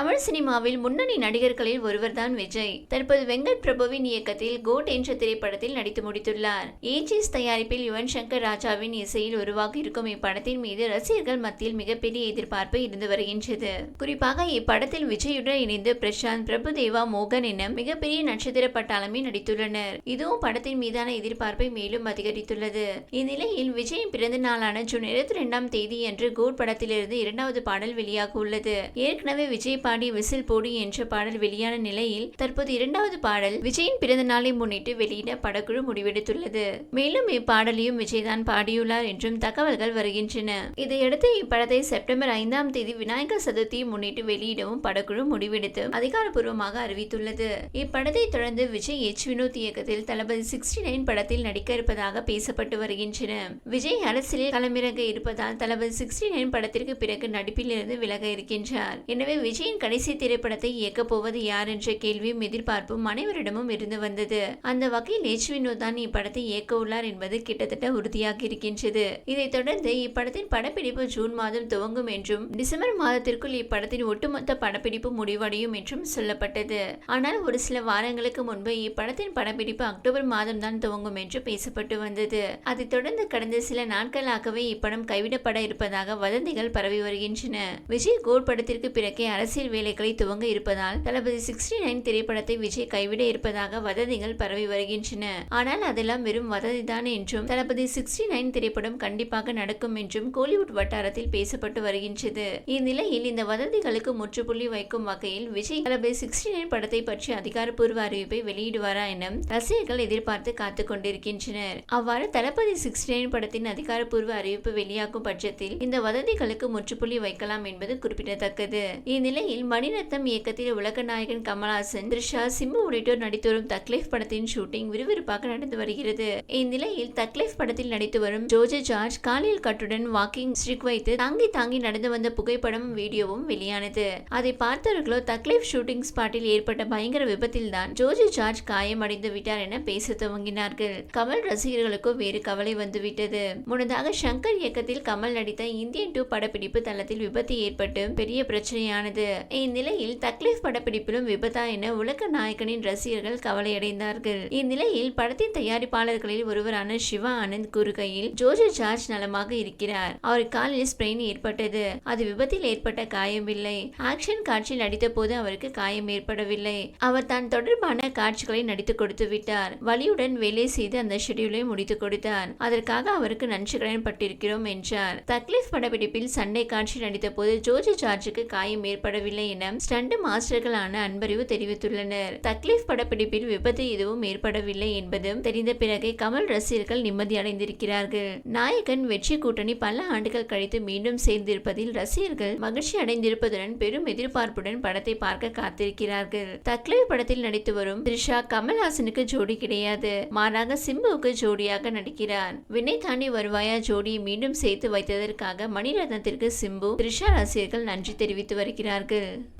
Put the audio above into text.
தமிழ் சினிமாவில் முன்னணி நடிகர்களில் ஒருவர்தான் விஜய். தற்போது வெங்கட் பிரபுவின் இயக்கத்தில் கோட் என்ற திரைப்படத்தில் நடித்து முடித்துள்ளார். ஏஜிஸ் தயாரிப்பில் யுவன் சங்கர் ராஜாவின் இசையில் உருவாக இருக்கும் இப்படத்தின் மீது ரசிகர்கள் மத்தியில் மிகப்பெரிய எதிர்பார்ப்பு இருந்து வருகின்றது. குறிப்பாக இப்படத்தில் விஜயுடன் இணைந்து பிரசாந்த் பிரபுதேவா மோகன் என மிகப்பெரிய நட்சத்திர பட்டாளமே நடித்துள்ளனர். இதுவும் படத்தின் மீதான எதிர்பார்ப்பை மேலும் அதிகரித்துள்ளது. இந்நிலையில் விஜயின் பிறந்த நாளான ஜூன் இருபத்தி இரண்டாம் தேதி அன்று கோட் படத்திலிருந்து இரண்டாவது பாடல் வெளியாக உள்ளது ஏற்கனவே விஜய் பாடி விசில் போடு என்ற பாடல் வெளியான நிலையில் தற்போது இரண்டாவது பாடல் விஜயின் பிறந்த நாளை முன்னிட்டு வெளியிட படக்குழு முடிவெடுத்துள்ளது. மேலும் இப்பாடலையும் விஜய் தான் பாடியுள்ளார் என்றும் தகவல்கள் வருகின்றன. இதையடுத்து இப்படத்தை செப்டம்பர் ஐந்தாம் தேதி விநாயகர் சதுர்த்தியை முன்னிட்டு வெளியிடவும் படக்குழு முடிவெடுத்து அதிகாரப்பூர்வமாக அறிவித்துள்ளது. இப்படத்தை தொடர்ந்து விஜய் எச். வினோத் இயக்கத்தில் தளபதி சிக்ஸ்டி நைன் படத்தில் நடிக்க இருப்பதாக பேசப்பட்டு வருகின்றன. விஜய் அரசியலில் களமிறங்க இருப்பதால் தளபதி சிக்ஸ்டி நைன் படத்திற்கு பிறகு நடிப்பில் இருந்து விலக இருக்கின்றார். எனவே விஜயின் கடைசி திரைப்படத்தை இயக்கப் போவது யார் என்ற கேள்வியும் எதிர்பார்ப்பும் அனைவரிடமும் இருந்து வந்தது. அந்த வகையில் எச் வினோத் தான் இப்படத்தை இயக்க உள்ளார் என்பது கிட்டத்தட்ட உறுதியாகி இருக்கின்றது. இதைத் தொடர்ந்து இப்படத்தின் படப்பிடிப்பு ஜூன் மாதம் துவங்கும் என்றும் டிசம்பர் மாதத்திற்குள் இப்படத்தின் ஒட்டுமொத்த படப்பிடிப்பு முடிவடையும் என்றும் சொல்லப்பட்டது. ஆனால் ஒரு சில வாரங்களுக்கு முன்பு இப்படத்தின் படப்பிடிப்பு அக்டோபர் மாதம் தான் துவங்கும் என்று பேசப்பட்டு வந்தது. அதைத் தொடர்ந்து கடந்த சில நாட்களாகவே இப்படம் கைவிடப்பட இருப்பதாக வதந்திகள் பரவி வருகின்றன. விஜய் கோட் படத்திற்கு பிறகே அரசியல் வேலைகளை துவங்க இருப்பதால் தளபதி சிக்ஸ்டி நைன் திரைப்படத்தை விஜய் கைவிட இருப்பதாக வதந்திகள் பரவி வருகின்றன. ஆனால் அதெல்லாம் வெறும் வதந்திதான் என்றும் தளபதி சிக்ஸ்டி நைன் திரைப்படம் கண்டிப்பாக நடக்கும் என்றும் கோலிவுட் வட்டாரத்தில் பேசப்பட்டு வருகின்றது. இந்நிலையில் இந்த வதந்திகளுக்கு முற்றுப்புள்ளி வைக்கும் வகையில் விஜய் தளபதி சிக்ஸ்டி நைன் படத்தை பற்றி அதிகாரப்பூர்வ அறிவிப்பை வெளியிடுவாரா என ரசிகர்கள் எதிர்பார்த்து காத்துக் கொண்டிருக்கின்றனர். அவ்வாறு தளபதி சிக்ஸ்டி நைன் படத்தின் அதிகாரப்பூர்வ அறிவிப்பு வெளியாகும் பட்சத்தில் இந்த வதந்திகளுக்கு முற்றுப்புள்ளி வைக்கலாம் என்பது குறிப்பிடத்தக்கது. இந்நிலையில் மணிரத்னம் இயக்கத்தில் உலக நாயகன் கமல்ஹாசன் த்ரிஷா சிம்பு உள்ளிட்டோர் நடித்து வரும் தக்லைஃப் படத்தின் ஷூட்டிங் விறுவிறுப்பாக நடந்து வருகிறது. இந்நிலையில் தக்லைஃப் படத்தில் நடித்து வரும் ஜோஜ ஜார்ஜ் காலில் கட்டுடன் வாக்கிங் ஸ்டிக் வைத்து தாங்கி தாங்கி நடந்து வந்த புகைப்படமும் வீடியோவும் வெளியானது. அதை பார்த்தவர்களோ தக்லைஃப் ஷூட்டிங் ஸ்பாட்டில் ஏற்பட்ட பயங்கர விபத்தில் தான் ஜோஜோ ஜார்ஜ் காயமடைந்து விட்டார் என பேச துவங்கினார்கள். கமல் ரசிகர்களுக்கும் வேறு கவலை வந்துவிட்டது. முன்னதாக சங்கர் இயக்கத்தில் கமல் நடித்த இந்தியன் டூ படப்பிடிப்பு தளத்தில் விபத்து ஏற்பட்டு பெரிய பிரச்சனையானது. இந்நிலையில் தக்லீஃப் படப்பிடிப்பிலும் விபத்தா என உலக நாயகனின் ரசிகர்கள் கவலையடைந்தார்கள். இந்நிலையில் படத்தின் தயாரிப்பாளர்களில் ஒருவரான சிவா ஆனந்த் கூறுகையில் ஜோஜோ ஜார்ஜ் நலமாக இருக்கிறார். அவர் காலில் ஸ்பிரெயின் ஏற்பட்டது. அது விபத்தில் ஏற்பட்ட காயமில்லை. ஆக்ஷன் காட்சியில் நடித்த போது அவருக்கு காயம் ஏற்படவில்லை. அவர் தான் தொடர்பான காட்சிகளை நடித்து கொடுத்து விட்டார். வலியுடன் வேலை செய்து அந்த ஷெடியூலை முடித்து கொடுத்தார். அதற்காக அவருக்கு நன்றி கடன் பட்டிருக்கிறோம் என்றார். தக்லீஃப் படப்பிடிப்பில் சண்டை காட்சி நடித்த போது ஜோஜோ ஜார்ஜுக்கு காயம் ஏற்படவில்லை. என ஸ்டண்ட் மாஸ்டர்களான அன்பறிவு தெரிவித்துள்ளனர். தக்லீஃப் படப்பிடிப்பில் விபத்து எதுவும் ஏற்படவில்லை என்பதும் தெரிந்த பிறகே கமல் ரசிகர்கள் நிம்மதி அடைந்திருக்கிறார்கள் நாயகன் வெற்றி கூட்டணி பல ஆண்டுகள் கழித்து மீண்டும் சேர்ந்திருப்பதில் ரசிகர்கள் மகிழ்ச்சி அடைந்திருப்பதுடன் பெரும் எதிர்பார்ப்புடன் படத்தை பார்க்க காத்திருக்கிறார்கள். தக்லீஃப் படத்தில் நடித்து வரும் த்ரிஷா கமல்ஹாசனுக்கு ஜோடி கிடையாது. மாறாக சிம்புவுக்கு ஜோடியாக நடிக்கிறார். வினை தாண்டி வருவாயா ஜோடியை மீண்டும் சேர்த்து வைத்ததற்காக மணிரத்னத்திற்கு சிம்பு த்ரிஷா ரசிகர்கள் நன்றி தெரிவித்து வருகிறார்கள். Miguel.